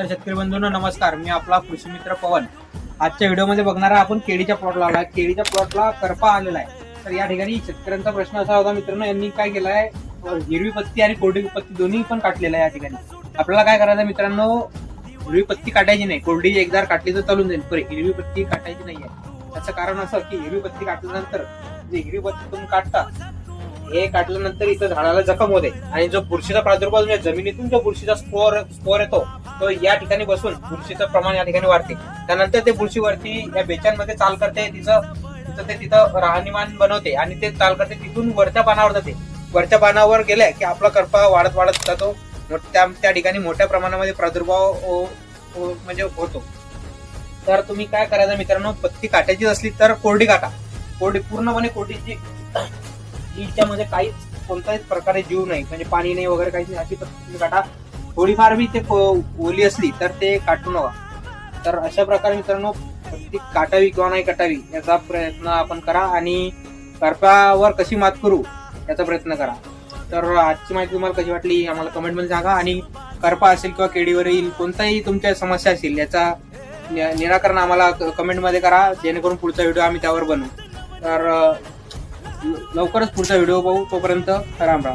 तर शेतकरी बंधूंनो नमस्कार. मी आपला कृषी मित्र पवन. आजच्या व्हिडिओमध्ये बघणार आपण केळीच्या प्लॉटला आला केळीच्या प्लॉटला करपा आलेला आहे. तर या ठिकाणी शेतकऱ्यांचा प्रश्न असा होता मित्रांनो यांनी काय केलं आहे हिरवी पत्ती आणि कोरडी पत्ती दोन्ही पण काटलेला आहे या ठिकाणी. आपल्याला काय करायचं मित्रांनो? हिरवी पत्ती काटायची नाही. कोरडी एकदा काटली तर चालून जाईल. पण हिरवी पत्ती काटायची नाही आहे त्याचं कारण असं की हिरवी पत्ती काटल्यानंतर जे हिरवी पत्ती तुम्ही काढता हे काढल्यानंतर इथं झाडाला जखम होते. आणि जो बुरशीचा प्रादुर्भाव जमिनीतून जो बुरशीचा स्पोर स्पोर येतो तो या ठिकाणी बसून बुरशीचं प्रमाण या ठिकाणी वाढते. त्यानंतर ते बुरशीवरती या बेचांमध्ये चाल करते तिचं तिचं ते तिथं राहणीमान बनवते आणि ते चाल करते तिथून वरच्या पानावर जाते. वरच्या पानावर गेल्या की आपला करपा वाढत वाढत जातो. त्या त्या ठिकाणी मोठ्या प्रमाणामध्ये प्रादुर्भाव हो- हो- म्हणजे होतो. तर तुम्ही काय करायचं मित्रांनो? पत्ती काटायची असली तर कोरडी काटा. कोरडी पूर्णपणे कोरडीची हिच्यामध्ये काहीच कोणत्याच प्रकारे जीव नाही. म्हणजे पाणी नाही वगैरे काहीच नाही. अशी पत्ती काटा थोडीफार बी ते को- ओली असली तर ते काटू नका. तर अशा प्रकारे मित्रांनो ती काटावी किंवा नाही काटावी याचा प्रयत्न आपण करा आणि करप्यावर कशी मात करू याचा प्रयत्न करा. तर आजची माहिती तुम्हाला कशी वाटली आम्हाला कमेंटमध्ये सांगा आणि करपा असेल किंवा केडीवर येईल कोणताही तुमच्या समस्या असेल याचा नि- निराकरण आम्हाला कमेंटमध्ये करा जेणेकरून पुढचा व्हिडिओ आम्ही त्यावर बनवू. तर लवकरच पुढचा व्हिडिओ पाहू तोपर्यंत राम राम